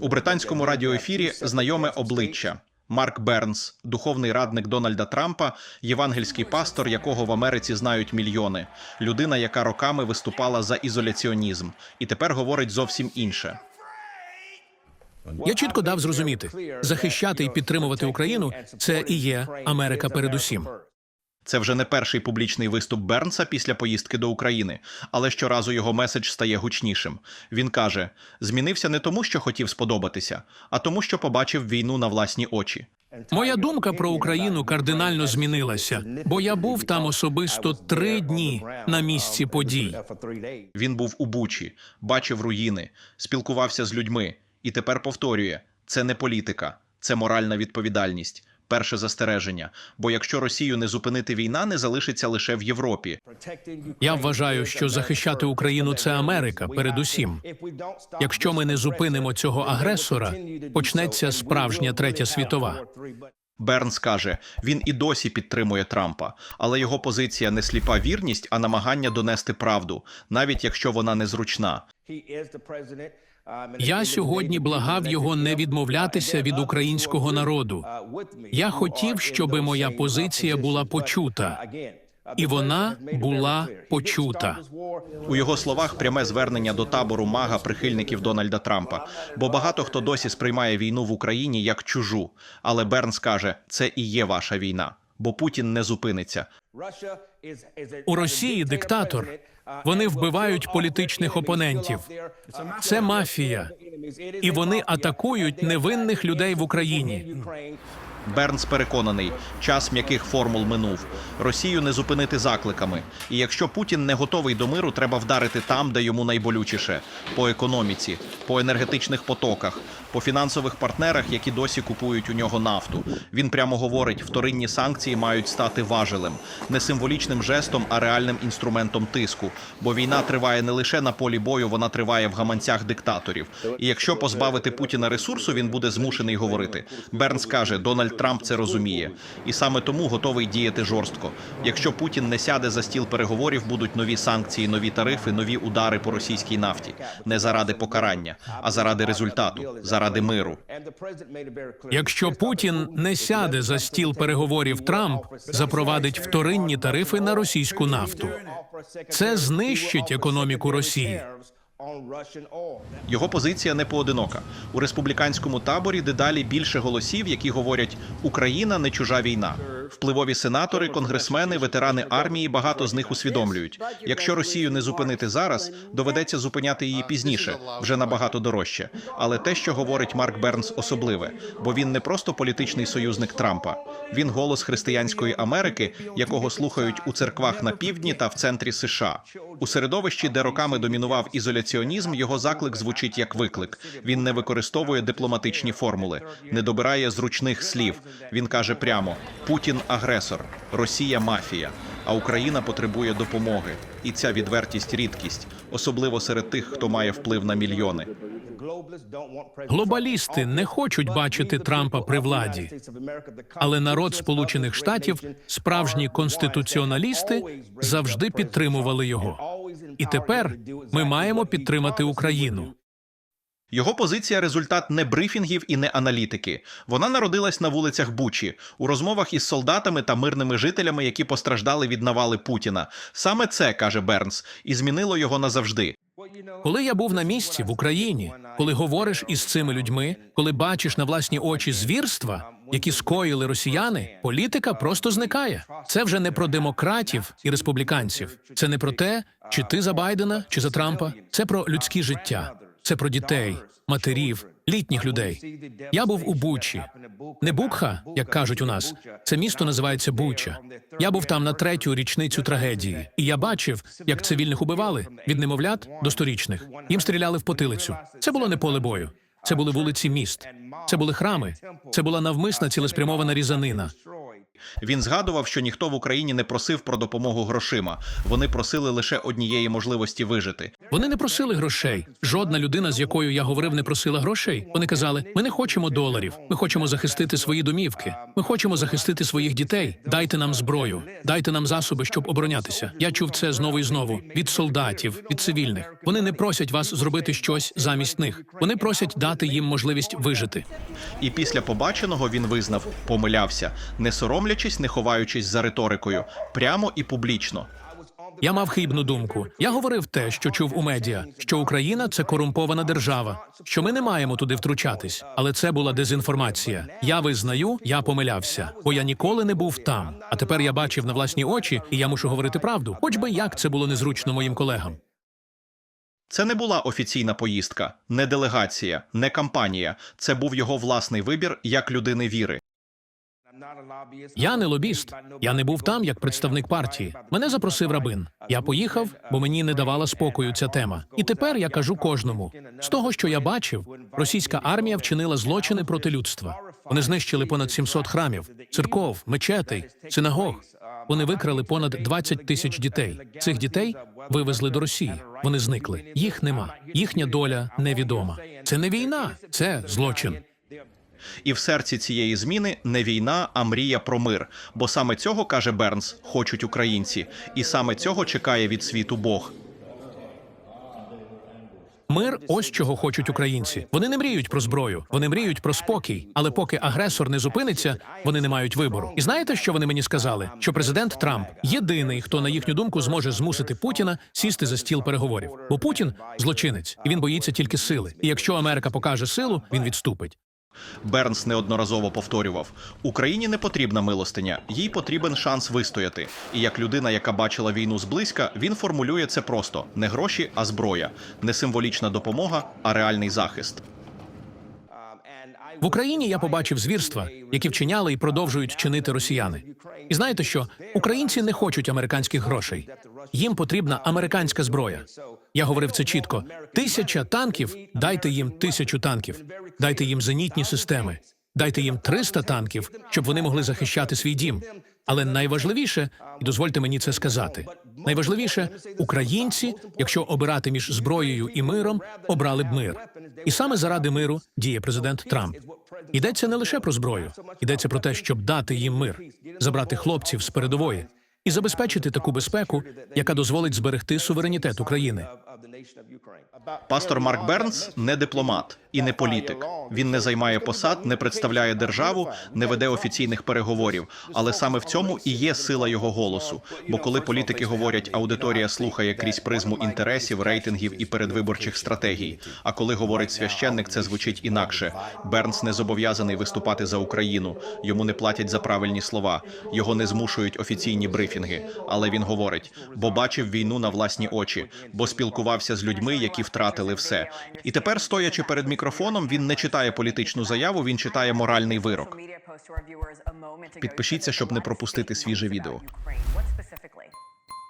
У британському радіоефірі знайоме обличчя. Марк Бернс, духовний радник Дональда Трампа, євангельський пастор, якого в Америці знають мільйони, людина, яка роками виступала за ізоляціонізм, і тепер говорить зовсім інше. Я чітко дав зрозуміти, захищати і підтримувати Україну це і є Америка передусім. Це вже не перший публічний виступ Бернса після поїздки до України, але щоразу його меседж стає гучнішим. Він каже: змінився не тому, що хотів сподобатися, а тому, що побачив війну на власні очі. Моя думка про Україну кардинально змінилася, бо я був там особисто три дні на місці подій. Він був у Бучі, бачив руїни, спілкувався з людьми і тепер повторює: це не політика, це моральна відповідальність. Перше застереження. Бо якщо Росію не зупинити, війна не залишиться лише в Європі. Я вважаю, що захищати Україну це Америка передусім. Якщо ми не зупинимо цього агресора, почнеться справжня третя світова. Бернс каже, він і досі підтримує Трампа, але його позиція не сліпа вірність, а намагання донести правду, навіть якщо вона незручна. Я сьогодні благав його не відмовлятися від українського народу. Я хотів, щоб моя позиція була почута, і вона була почута. У його словах пряме звернення до табору мага прихильників Дональда Трампа, бо багато хто досі сприймає війну в Україні як чужу. Але Бернс каже, це і є ваша війна, бо Путін не зупиниться. У Росії диктатор. Вони вбивають політичних опонентів. Це мафія, і вони атакують невинних людей в Україні. Бернс переконаний, час м'яких формул минув. Росію не зупинити закликами. І якщо Путін не готовий до миру, треба вдарити там, де йому найболючіше: по економіці, по енергетичних потоках, по фінансових партнерах, які досі купують у нього нафту. Він прямо говорить: вторинні санкції мають стати важелем, не символічним жестом, а реальним інструментом тиску. Бо війна триває не лише на полі бою, вона триває в гаманцях диктаторів. І якщо позбавити Путіна ресурсу, він буде змушений говорити. Бернс каже, Дональд Трамп це розуміє, і саме тому готовий діяти жорстко. Якщо Путін не сяде за стіл переговорів, будуть нові санкції, нові тарифи, нові удари по російській нафті, не заради покарання, а заради результату, заради миру. Якщо Путін не сяде за стіл переговорів, Трамп запровадить вторинні тарифи на російську нафту. Це знищить економіку Росії. Його позиція не поодинока. У республіканському таборі дедалі більше голосів, які говорять Україна не чужа війна. Впливові сенатори, конгресмени, ветерани армії багато з них усвідомлюють. Якщо Росію не зупинити зараз, доведеться зупиняти її пізніше, вже набагато дорожче. Але те, що говорить Марк Бернс, особливе, бо він не просто політичний союзник Трампа. Він голос християнської Америки, якого слухають у церквах на півдні та в центрі США. У середовищі, де роками домінував ізоляціонізм, його заклик звучить як виклик. Він не використовує дипломатичні формули, не добирає зручних слів. Він каже прямо: Путін агресор, Росія мафія, а Україна потребує допомоги. І ця відвертість рідкість, особливо серед тих, хто має вплив на мільйони. Глобалісти не хочуть бачити Трампа при владі, але народ Сполучених Штатів, справжні конституціоналісти, завжди підтримували його. І тепер ми маємо підтримати Україну. Його позиція результат не брифінгів і не аналітики. Вона народилась на вулицях Бучі у розмовах із солдатами та мирними жителями, які постраждали від навали Путіна. Саме це каже Бернс, і змінило його назавжди. Коли я був на місці в Україні, коли говориш із цими людьми, коли бачиш на власні очі звірства, які скоїли росіяни, політика просто зникає. Це вже не про демократів і республіканців. Це не про те, чи ти за Байдена, чи за Трампа. Це про людські життя. Це про дітей, матерів, літніх людей. Я був у Бучі. Не Букха, як кажуть у нас. Це місто називається Буча. Я був там на третю річницю трагедії, і я бачив, як цивільних убивали від немовлят до сторічних. Їм стріляли в потилицю. Це було не поле бою. Це були вулиці міст. Це були храми. Це була навмисна цілеспрямована різанина. Він згадував, що ніхто в Україні не просив про допомогу грошима. Вони просили лише однієї можливості вижити. Вони не просили грошей. Жодна людина, з якою я говорив, не просила грошей. Вони казали: ми не хочемо доларів. Ми хочемо захистити свої домівки. Ми хочемо захистити своїх дітей. Дайте нам зброю, дайте нам засоби, щоб оборонятися. Я чув це знову і знову від солдатів, від цивільних. Вони не просять вас зробити щось замість них. Вони просять дати їм можливість вижити. І після побаченого він визнав, помилявся, не соромлячись, не ховаючись за риторикою, прямо і публічно. Я мав хибну думку. Я говорив те, що чув у медіа, що Україна це корумпована держава, що ми не маємо туди втручатись. Але це була дезінформація. Я визнаю, я помилявся, бо я ніколи не був там. А тепер я бачив на власні очі, і я мушу говорити правду, хоч би як це було незручно моїм колегам. Це не була офіційна поїздка, не делегація, не кампанія. Це був його власний вибір як людини віри. Я не лобіст. Я не був там як представник партії. Мене запросив рабин. Я поїхав, бо мені не давала спокою ця тема. І тепер я кажу кожному: з того, що я бачив, російська армія вчинила злочини проти людства. Вони знищили понад 700 храмів, церков, мечетей, синагог. Вони викрали понад 20 тисяч дітей. Цих дітей вивезли до Росії. Вони зникли. Їх нема. Їхня доля невідома. Це не війна, це злочин. І в серці цієї зміни не війна, а мрія про мир. Бо саме цього каже Бернс, хочуть українці, і саме цього чекає від світу Бог. Мир ось чого хочуть українці. Вони не мріють про зброю, вони мріють про спокій. Але поки агресор не зупиниться, вони не мають вибору. І знаєте, що вони мені сказали? Що президент Трамп єдиний, хто на їхню думку зможе змусити Путіна сісти за стіл переговорів. Бо Путін злочинець, і він боїться тільки сили. І якщо Америка покаже силу, він відступить. Бернс неодноразово повторював: Україні не потрібна милостиня, їй потрібен шанс вистояти. І як людина, яка бачила війну зблизька, він формулює це просто: не гроші, а зброя, не символічна допомога, а реальний захист. В Україні я побачив звірства, які вчиняли і продовжують чинити росіяни. І знаєте що? Українці не хочуть американських грошей. Їм потрібна американська зброя. Я говорив це чітко: тисяча танків. Дайте їм тисячу танків, дайте їм зенітні системи, дайте їм 300 танків, щоб вони могли захищати свій дім. Але найважливіше, і дозвольте мені це сказати. Найважливіше, українці, якщо обирати між зброєю і миром, обрали б мир. І саме заради миру діє президент Трамп. Йдеться не лише про зброю, йдеться про те, щоб дати їм мир, забрати хлопців з передової і забезпечити таку безпеку, яка дозволить зберегти суверенітет України. Пастор Марк Бернс не дипломат і не політик. Він не займає посад, не представляє державу, не веде офіційних переговорів. Але саме в цьому і є сила його голосу. Бо коли політики говорять, аудиторія слухає крізь призму інтересів, рейтингів і передвиборчих стратегій. А коли говорить священник, це звучить інакше. Бернс не зобов'язаний виступати за Україну. Йому не платять за правильні слова. Його не змушують офіційні брифінги. Але він говорить, бо бачив війну на власні очі, бо спілкувався з людьми, які втратили все. І тепер, стоячи перед мікрофоном, він не читає політичну заяву, він читає моральний вирок. Підпишіться, щоб не пропустити свіже відео.